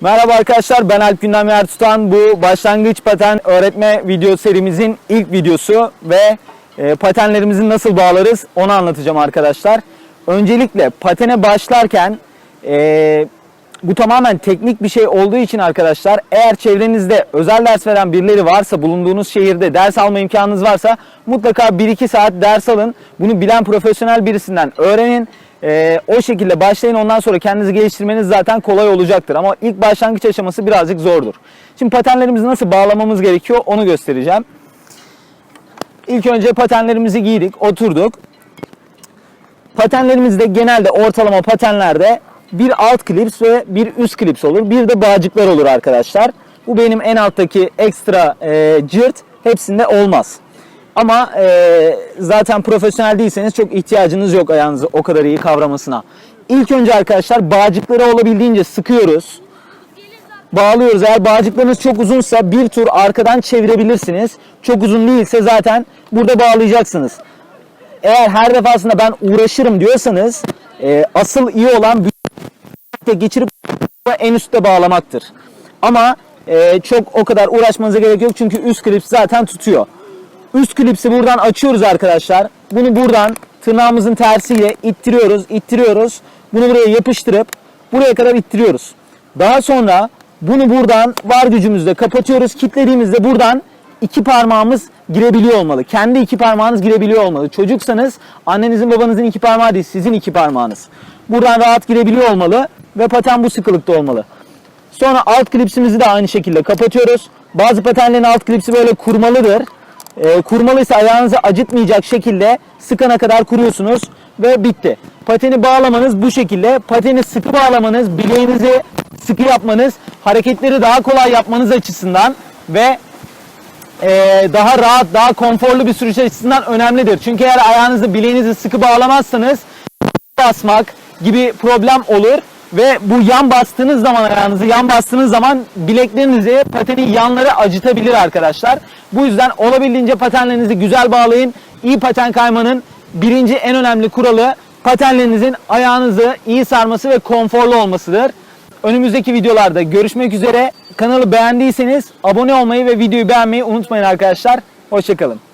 Merhaba arkadaşlar ben Alp Gündem Yer Tutan. Bu başlangıç paten öğretme video serimizin ilk videosu ve e, patenlerimizi nasıl bağlarız onu anlatacağım arkadaşlar. Öncelikle patene başlarken e, bu tamamen teknik bir şey olduğu için arkadaşlar eğer çevrenizde özel ders veren birileri varsa bulunduğunuz şehirde ders alma imkanınız varsa mutlaka 1-2 saat ders alın. Bunu bilen profesyonel birisinden öğrenin. Ee, o şekilde başlayın ondan sonra kendinizi geliştirmeniz zaten kolay olacaktır. Ama ilk başlangıç aşaması birazcık zordur. Şimdi patenlerimizi nasıl bağlamamız gerekiyor onu göstereceğim. İlk önce patenlerimizi giydik, oturduk. Patenlerimizde genelde ortalama patenlerde bir alt klips ve bir üst klips olur. Bir de bağcıklar olur arkadaşlar. Bu benim en alttaki ekstra e, cırt hepsinde olmaz. Ama e, zaten profesyonel değilseniz çok ihtiyacınız yok ayağınızı o kadar iyi kavramasına. İlk önce arkadaşlar bağcıkları olabildiğince sıkıyoruz. Bağlıyoruz. Eğer bağcıklarınız çok uzunsa bir tur arkadan çevirebilirsiniz. Çok uzun değilse zaten burada bağlayacaksınız. Eğer her defasında ben uğraşırım diyorsanız e, asıl iyi olan geçirip en üstte bağlamaktır. Ama e, çok o kadar uğraşmanıza gerek yok çünkü üst klips zaten tutuyor. Üst klipsi buradan açıyoruz arkadaşlar. Bunu buradan tırnağımızın tersiyle ittiriyoruz, ittiriyoruz. Bunu buraya yapıştırıp buraya kadar ittiriyoruz. Daha sonra bunu buradan var gücümüzle kapatıyoruz. Kitlediğimizde buradan iki parmağımız girebiliyor olmalı. Kendi iki parmağınız girebiliyor olmalı. Çocuksanız annenizin babanızın iki parmağı değil sizin iki parmağınız. Buradan rahat girebiliyor olmalı ve paten bu sıkılıkta olmalı. Sonra alt klipsimizi de aynı şekilde kapatıyoruz. Bazı patenlerin alt klipsi böyle kurmalıdır. E, kurmalıysa ayağınızı acıtmayacak şekilde sıkana kadar kuruyorsunuz ve bitti. Pateni bağlamanız bu şekilde. Pateni sıkı bağlamanız, bileğinizi sıkı yapmanız, hareketleri daha kolay yapmanız açısından ve e, daha rahat, daha konforlu bir sürüş açısından önemlidir. Çünkü eğer ayağınızı, bileğinizi sıkı bağlamazsanız basmak gibi problem olur ve bu yan bastığınız zaman ayağınızı yan bastığınız zaman bileklerinizi patenin yanları acıtabilir arkadaşlar. Bu yüzden olabildiğince patenlerinizi güzel bağlayın. İyi paten kaymanın birinci en önemli kuralı patenlerinizin ayağınızı iyi sarması ve konforlu olmasıdır. Önümüzdeki videolarda görüşmek üzere. Kanalı beğendiyseniz abone olmayı ve videoyu beğenmeyi unutmayın arkadaşlar. Hoşçakalın.